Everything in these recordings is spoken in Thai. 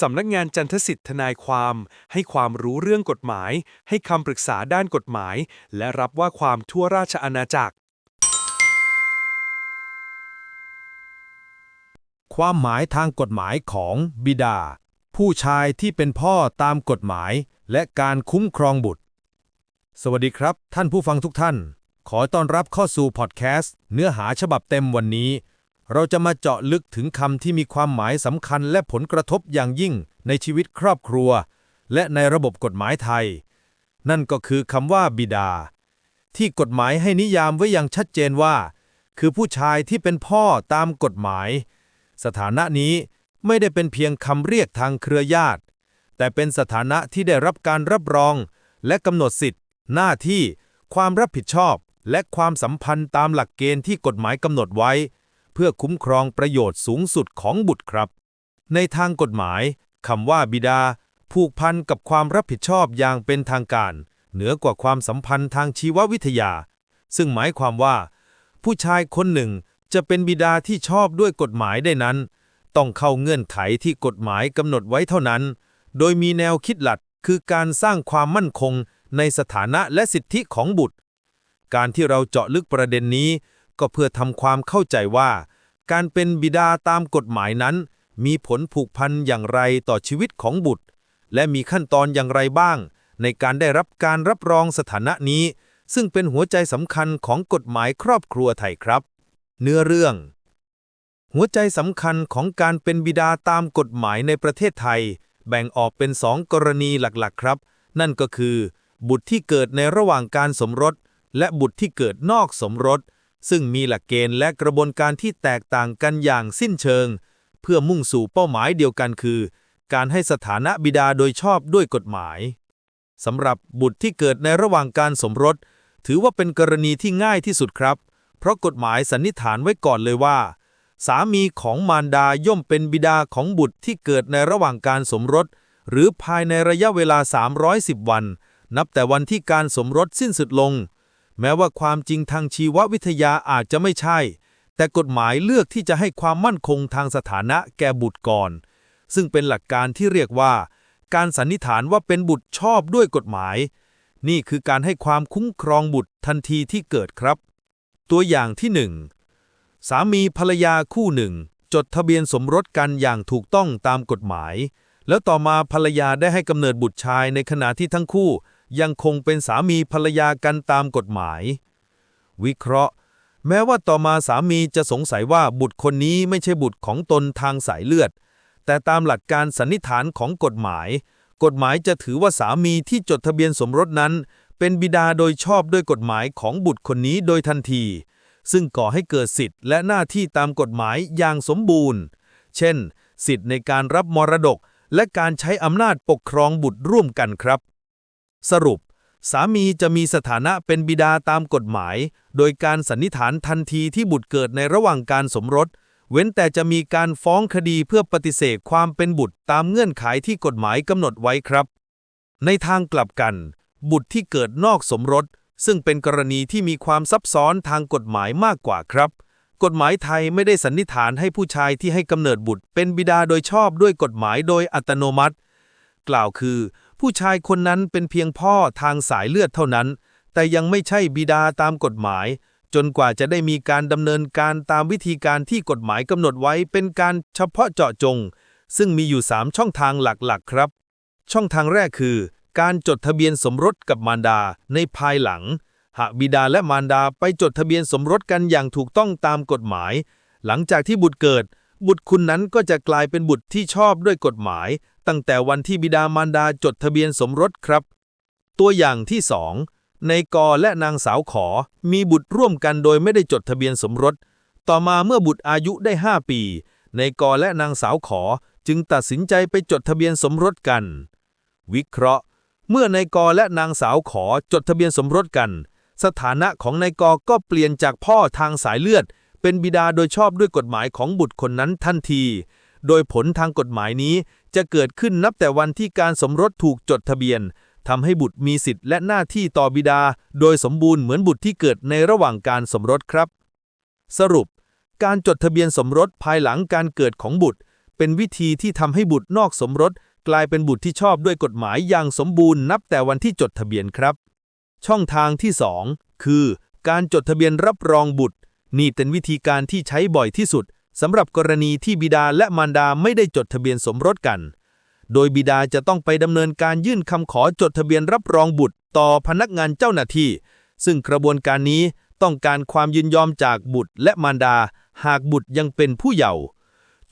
สำนักงานจันทสิทธิ์ทนายความ ให้ความรู้เรื่องกฎหมาย ให้คำปรึกษาด้านกฎหมาย และรับว่าความทั่วราชอาณาจักร ความหมายทางกฎหมายของบิดา ผู้ชายที่เป็นพ่อตามกฎหมาย และการคุ้มครองบุตร สวัสดีครับ ท่านผู้ฟังทุกท่าน ขอต้อนรับเข้าสู่พอดแคสต์เนื้อหาฉบับเต็มวันนี้ เราจะมาเจาะลึกถึงคำที่มีความหมายสำคัญและผลกระทบอย่างยิ่งในชีวิตครอบครัว และในระบบกฎหมายไทย นั่นก็คือคำว่าบิดา ที่กฎหมายให้นิยามไว้อย่างชัดเจนว่า คือผู้ชายที่เป็นพ่อตามกฎหมาย สถานะนี้ไม่ได้เป็นเพียงคำเรียกทางเครือญาติ แต่เป็นสถานะที่ได้รับการรับรอง และกำหนดสิทธิ์ หน้าที่ ความรับผิดชอบ และความสัมพันธ์ตามหลักเกณฑ์ที่กฎหมายกำหนดไว้ เพื่อคุ้มครองประโยชน์สูงสุดของบุตรครับ ในทางกฎหมายคำว่าบิดา ผูกพันกับความรับผิดชอบอย่างเป็นทางการ เหนือกว่าความสัมพันธ์ทางชีววิทยา ซึ่งหมายความว่า ผู้ชายคนหนึ่งจะเป็นบิดาที่ชอบด้วยกฎหมายได้นั้น ต้องเข้าเงื่อนไขที่กฎหมายกำหนดไว้เท่านั้น โดยมีแนวคิดหลักคือการสร้างความมั่นคงในสถานะและสิทธิของบุตร การที่เราเจาะลึกประเด็นนี้ ก็เพื่อทำความเข้าใจว่า การเป็นบิดาตามกฎหมายนั้น มีผลผูกพันอย่างไรต่อชีวิตของบุตร และมีขั้นตอนอย่างไรบ้าง ในการได้รับการรับรองสถานะนี้ ซึ่งเป็นหัวใจสำคัญของกฎหมายครอบครัวไทยครับ เนื้อเรื่อง หัวใจสำคัญของการเป็นบิดาตามกฎหมายในประเทศไทย แบ่งออกเป็นสองกรณีหลักๆ ครับ นั่นก็คือ บุตรที่เกิดในระหว่างการสมรส และบุตรที่เกิดนอกสมรส ซึ่งมีหลักเกณฑ์และกระบวนการที่แตกต่างกันอย่างสิ้นเชิง เพื่อมุ่งสู่เป้าหมายเดียวกันคือ การให้สถานะบิดาโดยชอบด้วยกฎหมายสำหรับบุตรที่เกิดในระหว่างการสมรส ถือว่าเป็นกรณีที่ง่ายที่สุดครับ เพราะกฎหมายสันนิษฐานไว้ก่อนเลยว่า สามีของมารดาย่อมเป็นบิดาของบุตรที่เกิดในระหว่างการสมรส หรือภายในระยะเวลา 310 วัน นับแต่วันที่การสมรสสิ้นสุดลง แม้ว่าความจริงทางชีววิทยาอาจจะไม่ใช่ แต่กฎหมายเลือกที่จะให้ความมั่นคงทางสถานะแก่บุตรก่อน ซึ่งเป็นหลักการที่เรียกว่า การสันนิษฐานว่าเป็นบุตรชอบด้วยกฎหมาย นี่คือการให้ความคุ้มครองบุตรทันทีที่เกิดครับ ตัวอย่างที่หนึ่งสามีภรรยาคู่หนึ่ง จดทะเบียนสมรสกันอย่างถูกต้องตามกฎหมาย แล้วต่อมาภรรยาได้ให้กำเนิดบุตรชายในขณะที่ทั้งคู่ ยังคงเป็นสามีภรรยากันตามกฎหมาย วิเคราะห์ แม้ว่าต่อมาสามีจะสงสัยว่าบุตรคนนี้ไม่ใช่บุตรของตนทางสายเลือด แต่ตามหลักการสันนิษฐานของกฎหมาย กฎหมายจะถือว่าสามีที่จดทะเบียนสมรสนั้น เป็นบิดาโดยชอบด้วยกฎหมายของบุตรคนนี้โดยทันที ซึ่งก่อให้เกิดสิทธิ์และหน้าที่ตามกฎหมายอย่างสมบูรณ์ เช่น สิทธิ์ในการรับมรดกและการใช้อำนาจปกครองบุตรร่วมกันครับ สรุป สามีจะมีสถานะเป็นบิดาตามกฎหมาย โดยการสันนิษฐานทันทีที่บุตรเกิดในระหว่างการสมรส เว้นแต่จะมีการฟ้องคดีเพื่อปฏิเสธความเป็นบุตรตามเงื่อนไขที่กฎหมายกำหนดไว้ครับ ในทางกลับกัน บุตรที่เกิดนอกสมรส ซึ่งเป็นกรณีที่มีความซับซ้อนทางกฎหมายมากกว่าครับกฎหมายไทยไม่ได้สันนิษฐานให้ผู้ชายที่ให้กำเนิดบุตรเป็นบิดาโดยชอบด้วยกฎหมายโดยอัตโนมัติ กล่าวคือ ผู้ชายคนนั้นเป็นเพียงพ่อทางสายเลือดเท่านั้น แต่ยังไม่ใช่บิดาตามกฎหมาย จนกว่าจะได้มีการดำเนินการตามวิธีการที่กฎหมายกำหนดไว้เป็นการเฉพาะเจาะจง ซึ่งมีอยู่ 3 ช่องทางหลักๆ ครับ ช่องทางแรกคือ การจดทะเบียนสมรสกับมารดาในภายหลัง หากบิดาและมารดาไปจดทะเบียนสมรสกันอย่างถูกต้องตามกฎหมาย หลังจากที่บุตรเกิดบุตรคุณนั้นก็จะกลายเป็นบุตรที่ชอบด้วยกฎหมาย ตั้งแต่วันที่บิดามารดาจดทะเบียนสมรสครับ ตัวอย่างที่สองในกอและนางสาวขอมีบุตรร่วมกันโดยไม่ได้จดทะเบียนสมรส ต่อมาเมื่อบุตรอายุได้ 5 ปีในกอและนางสาวขอจึงตัดสินใจไปจดทะเบียนสมรสกัน วิเคราะห์ เมื่อนายกอและนางสาวขอจดทะเบียนสมรสกัน สถานะของนายกอก็เปลี่ยนจากพ่อทางสายเลือด เป็นบิดาโดยชอบด้วยกฎหมายของบุตรคนนั้นทันที โดยผลทางกฎหมายนี้ จะเกิดขึ้นนับแต่วันที่การสมรสถูกจดทะเบียนทำให้บุตรมีสิทธิ์และหน้าที่ต่อบิดา โดยสมบูรณ์เหมือนบุตรที่เกิดในระหว่างการสมรสครับ สรุป การจดทะเบียนสมรสภายหลังการเกิดของบุตร เป็นวิธีที่ทำให้บุตรนอกสมรส กลายเป็นบุตรที่ชอบด้วยกฎหมายอย่างสมบูรณ์นับแต่วันที่จดทะเบียนครับ ช่องทางที่ 2 คือ การจดทะเบียนรับรองบุตร นี่เป็นวิธีการที่ใช้บ่อยที่สุด สำหรับกรณีที่บิดาและมารดาไม่ได้จดทะเบียนสมรสกัน โดยบิดาจะต้องไปดำเนินการยื่นคำขอจดทะเบียนรับรองบุตรต่อพนักงานเจ้าหน้าที่ ซึ่งกระบวนการนี้ต้องการความยินยอมจากบุตรและมารดา หากบุตรยังเป็นผู้เยาว์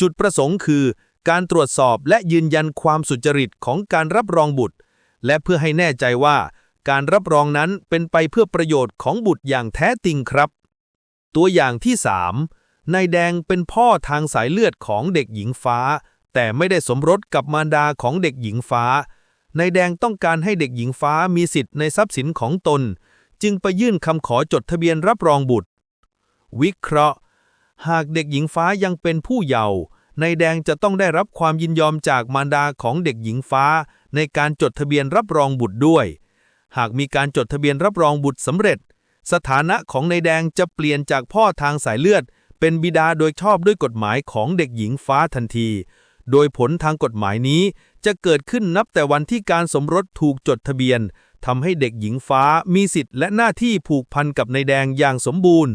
จุดประสงค์คือ การตรวจสอบและยืนยันความสุจริตของการรับรองบุตร และเพื่อให้แน่ใจว่า การรับรองนั้นเป็นไปเพื่อประโยชน์ของบุตรอย่างแท้จริงครับ ตัวอย่างที่ 3 นายแดงเป็นพ่อทางสายเลือดของเด็กหญิงฟ้า แต่ไม่ได้สมรสกับมารดาของเด็กหญิงฟ้านายแดงต้องการให้เด็กหญิงฟ้ามีสิทธิ์ในทรัพย์สินของตน จึงไปยื่นคำขอจดทะเบียนรับรองบุตร วิเคราะห์ หากเด็กหญิงฟ้ายังเป็นผู้เยาว์นายแดงจะต้องได้รับความยินยอมจากมารดาของเด็กหญิงฟ้า ในการจดทะเบียนรับรองบุตรด้วย หากมีการจดทะเบียนรับรองบุตรสำเร็จ สถานะของนายแดงจะเปลี่ยนจากพ่อทางสายเลือด เป็นบิดาโดยชอบด้วยกฎหมายของเด็กหญิงฟ้าทันที โดยผลทางกฎหมายนี้จะเกิดขึ้นนับแต่วันที่การสมรสถูกจดทะเบียนทำให้เด็กหญิงฟ้ามีสิทธิ์และหน้าที่ผูกพันกับนายแดงอย่างสมบูรณ์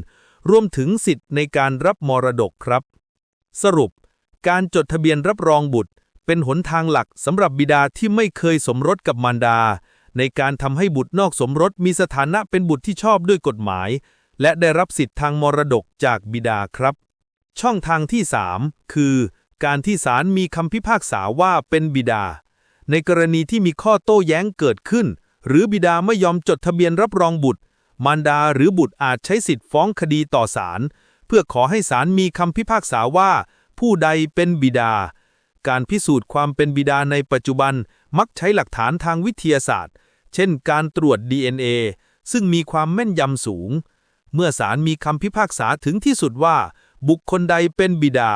รวมถึงสิทธิ์ในการรับมรดกครับ สรุป การจดทะเบียนรับรองบุตร เป็นหนทางหลักสำหรับบิดาที่ไม่เคยสมรสกับมารดา ในการทำให้บุตรนอกสมรสมีสถานะเป็นบุตรที่ชอบด้วยกฎหมาย และได้รับสิทธิ์ทางมรดกจากบิดาครับ ช่องทางที่ 3 คือ การที่ศาลมีคำพิพากษาว่าเป็นบิดา ในกรณีที่มีข้อโต้แย้งเกิดขึ้น หรือบิดาไม่ยอมจดทะเบียนรับรองบุตร มารดาหรือบุตรอาจใช้สิทธิ์ฟ้องคดีต่อศาลเพื่อขอให้ศาลมีคำพิพากษาว่า ผู้ใดเป็นบิดา การพิสูจน์ความเป็นบิดาในปัจจุบันมักใช้หลักฐานทางวิทยาศาสตร์ เช่น การตรวจ DNA ซึ่งมีความแม่นยำสูง เมื่อศาลมีคำพิพากษาถึงที่สุดว่า บุคคลใดเป็นบิดา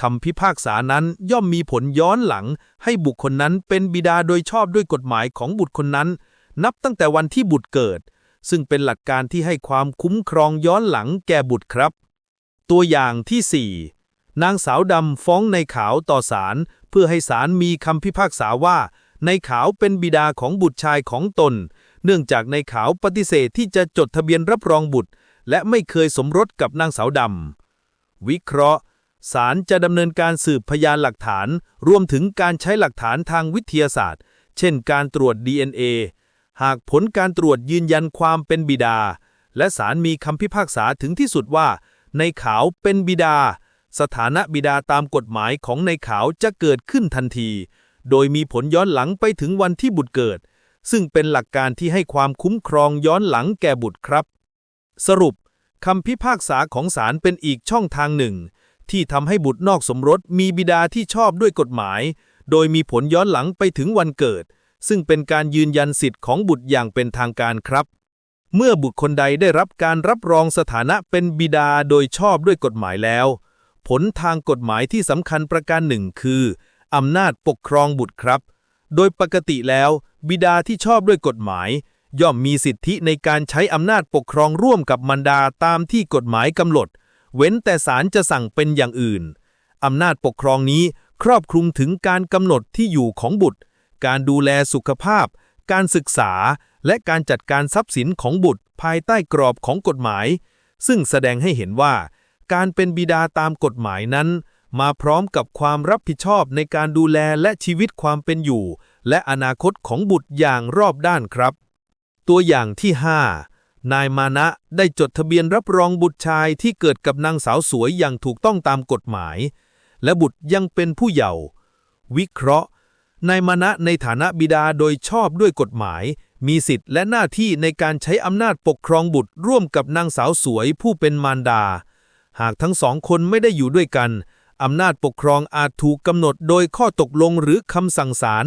คำพิพากษานั้นย่อมมีผลย้อนหลัง ให้บุคคลนั้นเป็นบิดาโดยชอบด้วยกฎหมายของบุตรคนนั้น นับตั้งแต่วันที่บุตรเกิด ซึ่งเป็นหลักการที่ให้ความคุ้มครองย้อนหลังแก่บุตรครับ ตัวอย่างที่ 4 นางสาวดำฟ้องในขาวต่อศาลเพื่อให้ศาลมีคำพิพากษาว่า ในขาวเป็นบิดาของบุตรชายของตน เนื่องจากในขาวปฏิเสธที่จะจดทะเบียนรับรองบุตร และไม่เคยสมรสกับนางสาวดำ วิเคราะห์ศาลจะดำเนินการสืบพยานหลักฐาน รวมถึงการใช้หลักฐานทางวิทยาศาสตร์ เช่นการตรวจ DNA หากผลการตรวจยืนยันความเป็นบิดา และศาลมีคำพิพากษาถึงที่สุดว่า ในขาวเป็นบิดา สถานะบิดาตามกฎหมายของในขาวจะเกิดขึ้นทันที โดยมีผลย้อนหลังไปถึงวันที่บุตรเกิด ซึ่งเป็นหลักการที่ให้ความคุ้มครองย้อนหลังแก่บุตรครับ สรุปคำพิพากษาของศาลเป็นอีกช่องทางหนึ่ง ที่ทำให้บุตรนอกสมรสมีบิดาที่ชอบด้วยกฎหมาย โดยมีผลย้อนหลังไปถึงวันเกิด ซึ่งเป็นการยืนยันสิทธิ์ของบุตรอย่างเป็นทางการครับ เมื่อบุตรคนใดได้รับการรับรองสถานะเป็นบิดาโดยชอบด้วยกฎหมายแล้ว ผลทางกฎหมายที่สำคัญประการหนึ่งคืออำนาจปกครองบุตรครับ โดยปกติแล้ว บิดาที่ชอบด้วยกฎหมาย ย่อมมีสิทธิในการใช้อำนาจปกครองร่วมกับมารดาตามที่กฎหมายกำหนด เว้นแต่ศาลจะสั่งเป็นอย่างอื่น อำนาจปกครองนี้ครอบคลุมถึงการกำหนดที่อยู่ของบุตร การดูแลสุขภาพ การศึกษา และการจัดการทรัพย์สินของบุตรภายใต้กรอบของกฎหมาย ซึ่งแสดงให้เห็นว่า การเป็นบิดาตามกฎหมายนั้น มาพร้อมกับความรับผิดชอบในการดูแลและชีวิตความเป็นอยู่ และอนาคตของบุตรอย่างรอบด้านครับ ตัวอย่างที่ 5 นายมานะได้จดทะเบียนรับรองบุตรชายที่เกิดกับนางสาวสวยอย่างถูกต้องตามกฎหมาย และบุตรยังเป็นผู้เยาว์วิเคราะห์ นายมานะในฐานะบิดาโดยชอบด้วยกฎหมาย มีสิทธิ์และหน้าที่ในการใช้อำนาจปกครองบุตรร่วมกับนางสาวสวยผู้เป็นมารดา หากทั้งสองคนไม่ได้อยู่ด้วยกันอำนาจปกครองอาจถูกกำหนดโดยข้อตกลงหรือคำสั่งศาล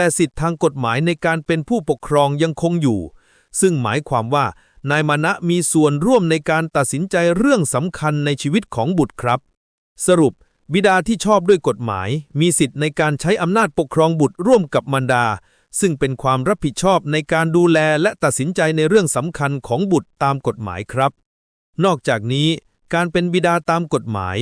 แต่สิทธิทางกฎหมายในการเป็นผู้ปกครองยังคงอยู่ ซึ่งหมายความว่านายมานะมีส่วนร่วมในการตัดสินใจเรื่องสำคัญในชีวิตของบุตรครับ สรุป บิดาที่ชอบด้วยกฎหมาย มีสิทธิ์ในการใช้อำนาจปกครองบุตรร่วมกับมารดา ซึ่งเป็นความรับผิดชอบในการดูแลและตัดสินใจในเรื่องสำคัญของบุตรตามกฎหมายครับ นอกจากนี้การเป็นบิดาตามกฎหมาย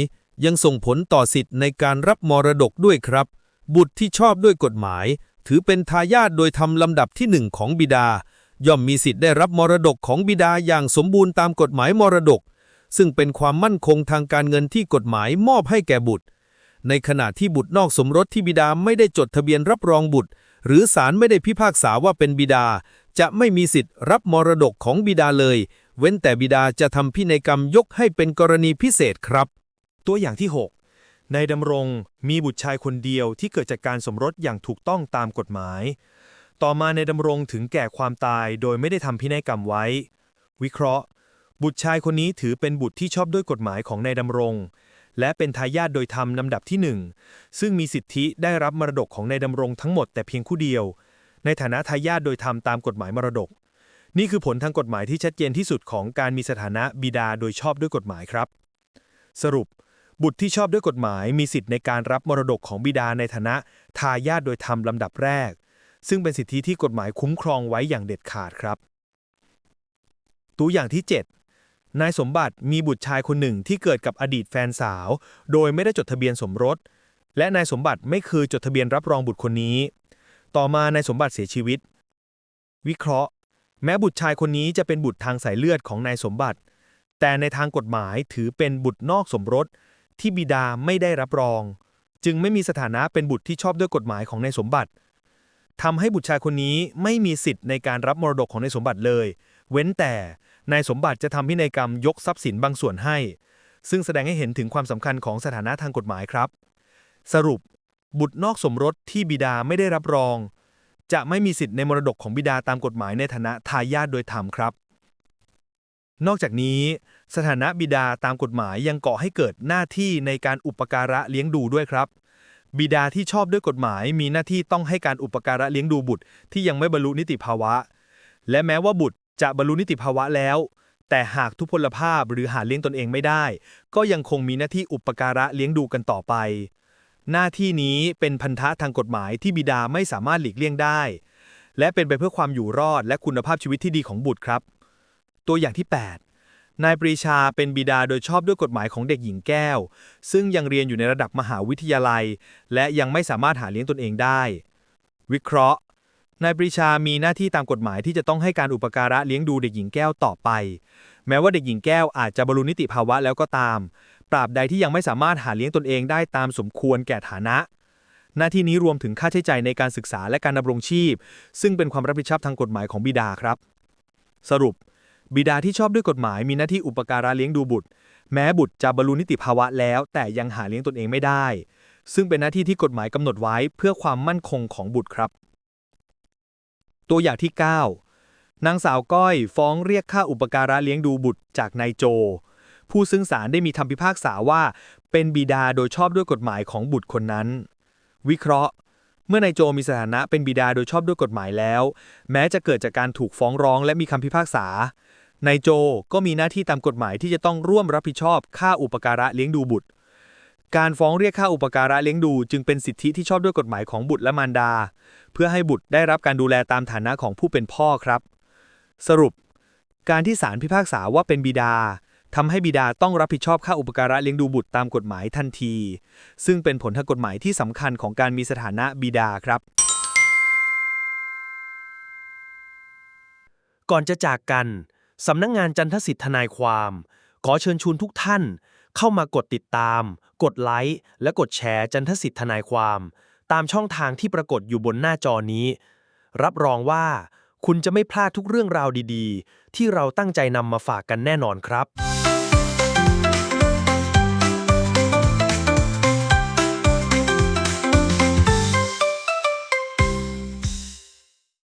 ยังส่งผลต่อสิทธิ์ในการรับมรดกด้วยครับ บุตรที่ชอบด้วยกฎหมาย ถือเป็นทายาทโดยทำลำดับที่หนึ่งของบิดา ย่อมมีสิทธิ์ได้รับมรดกของบิดาอย่างสมบูรณ์ตามกฎหมายมรดก ซึ่งเป็นความมั่นคงทางการเงินที่กฎหมายมอบให้แก่บุตร ในขณะที่บุตรนอกสมรสที่บิดาไม่ได้จดทะเบียนรับรองบุตร หรือศาลไม่ได้พิพากษาว่าเป็นบิดา จะไม่มีสิทธิ์รับมรดกของบิดาเลย เว้นแต่บิดาจะทำพินัยกรรมยกให้เป็นกรณีพิเศษครับ ตัวอย่างที่ 6 นายดำรงมีบุตรชายคนเดียวที่เกิดจากการสมรสอย่างถูกต้องตามกฎหมาย ต่อมานายดำรงถึงแก่ความตายโดยไม่ได้ทำพินัยกรรมไว้ วิเคราะห์ บุตรชายคนนี้ถือเป็นบุตรที่ชอบด้วยกฎหมายของนายดำรง และเป็นทายาทโดยธรรมลำดับที่หนึ่งซึ่งมีสิทธิได้รับมรดกของนายดำรงทั้งหมดแต่เพียงคู่เดียว ในฐานะทายาทโดยธรรมตามกฎหมายมรดก นี่คือผลทางกฎหมายที่ชัดเจนที่สุดของการมีสถานะบิดาโดยชอบด้วยกฎหมายครับ สรุป บุตรที่ชอบด้วยกฎหมายมีสิทธิ์ในการรับมรดกของบิดาในฐานะทายาทโดยธรรมลำดับแรก ซึ่งเป็นสิทธิที่กฎหมายคุ้มครองไว้อย่างเด็ดขาดครับ ตัวอย่างที่ 7 นายสมบัติมีบุตรชายคนหนึ่งที่เกิดกับอดีตแฟนสาว โดยไม่ได้จดทะเบียนสมรส และนายสมบัติไม่เคยจดทะเบียนรับรองบุตรคนนี้ ต่อมานายสมบัติเสียชีวิต วิเคราะห์ แม้บุตรชายคนนี้จะเป็นบุตรทางสายเลือดของนายสมบัติ แต่ในทางกฎหมายถือเป็นบุตรนอกสมรส ที่บิดาไม่ได้รับรอง จึงไม่มีสถานะเป็นบุตรที่ชอบด้วยกฎหมายของนายสมบัติทำให้บุตรชายคนนี้ไม่มีสิทธิ์ในการรับมรดกของนายสมบัติเลย เว้นแต่นายสมบัติจะทำพินัยกรรมยกทรัพย์สินบางส่วนให้ ซึ่งแสดงให้เห็นถึงความสำคัญของสถานะทางกฎหมายครับ สรุป บุตรนอกสมรสที่บิดาไม่ได้รับรอง จะไม่มีสิทธิ์ในมรดกของบิดาตามกฎหมายในฐานะทายาทโดยธรรมครับ นอกจากนี้ สถานะบิดาตามกฎหมายยังก่อให้เกิดหน้าที่ในการอุปการะเลี้ยงดูด้วยครับ บิดาที่ชอบด้วยกฎหมายมีหน้าที่ต้องให้การอุปการะเลี้ยงดูบุตรที่ยังไม่บรรลุนิติภาวะ และแม้ว่าบุตรจะบรรลุนิติภาวะแล้ว แต่หากทุพพลภาพหรือหาเลี้ยงตนเองไม่ได้ ก็ยังคงมีหน้าที่อุปการะเลี้ยงดูกันต่อไป หน้าที่นี้เป็นพันธะทางกฎหมายที่บิดาไม่สามารถหลีกเลี่ยงได้ และเป็นไปเพื่อความอยู่รอดและคุณภาพชีวิตที่ดีของบุตรครับ ตัวอย่างที่ 8 นายปรีชาเป็นบิดาโดยชอบด้วยกฎหมายของเด็กหญิงแก้ว ซึ่งยังเรียนอยู่ในระดับมหาวิทยาลัย และยังไม่สามารถหาเลี้ยงตนเองได้ วิเคราะห์ นายปรีชามีหน้าที่ตามกฎหมายที่จะต้องให้การอุปการะเลี้ยงดูเด็กหญิงแก้วต่อไป แม้ว่าเด็กหญิงแก้วอาจจะบรรลุนิติภาวะแล้วก็ตามตราบใดที่ยังไม่สามารถหาเลี้ยงตนเองได้ตามสมควรแก่ฐานะ หน้าที่นี้รวมถึงค่าใช้จ่ายในการศึกษาและการดำรงชีพ ซึ่งเป็นความรับผิดชอบทางกฎหมายของบิดาครับ สรุป บิดาที่ชอบด้วยกฎหมายมีหน้าที่อุปการะเลี้ยงดูบุตร แม้บุตรจะบรรลุนิติภาวะแล้ว แต่ยังหาเลี้ยงตนเองไม่ได้ ซึ่งเป็นหน้าที่ที่กฎหมายกำหนดไว้เพื่อความมั่นคงของบุตรครับ ตัวอย่างที่ 9 นางสาวก้อยฟ้องเรียกค่าอุปการะเลี้ยงดูบุตรจากนายโจ ผู้ซึ่งศาลได้มีคำพิพากษาว่า เป็นบิดาโดยชอบด้วยกฎหมายของบุตรคนนั้น วิเคราะห์เมื่อนายโจมีสถานะเป็นบิดาโดยชอบด้วยกฎหมายแล้ว แม้จะเกิดจากการถูกฟ้องร้องและมีคำพิพากษา นายโจก็มีหน้าที่ตามกฎหมายที่จะต้องร่วมรับผิดชอบค่าอุปการะเลี้ยงดูบุตร การฟ้องเรียกค่าอุปการะเลี้ยงดู จึงเป็นสิทธิที่ชอบด้วยกฎหมายของบุตรและมารดา เพื่อให้บุตรได้รับการดูแลตามฐานะของผู้เป็นพ่อครับ สรุป การที่ศาลพิพากษาว่าเป็นบิดาทำให้บิดาต้องรับผิดชอบค่าอุปการะเลี้ยงดูบุตรตามกฎหมายทันที ซึ่งเป็นผลทางกฎหมายที่สำคัญของการมีสถานะบิดาครับ ก่อนจะจากกัน สำนักงงานจันทสิทธิ์ทนายความ ขอเชิญชวนทุกท่าน เข้ามากดติดตาม กดไลค์ และกดแชร์จันทสิทธิ์ทนายความ ตามช่องทางที่ปรากฏอยู่บนหน้าจอนี้ รับรองว่า คุณจะไม่พลาดทุกเรื่องราวดี ๆ ที่เราตั้งใจนำมาฝากกันแน่นอนครับ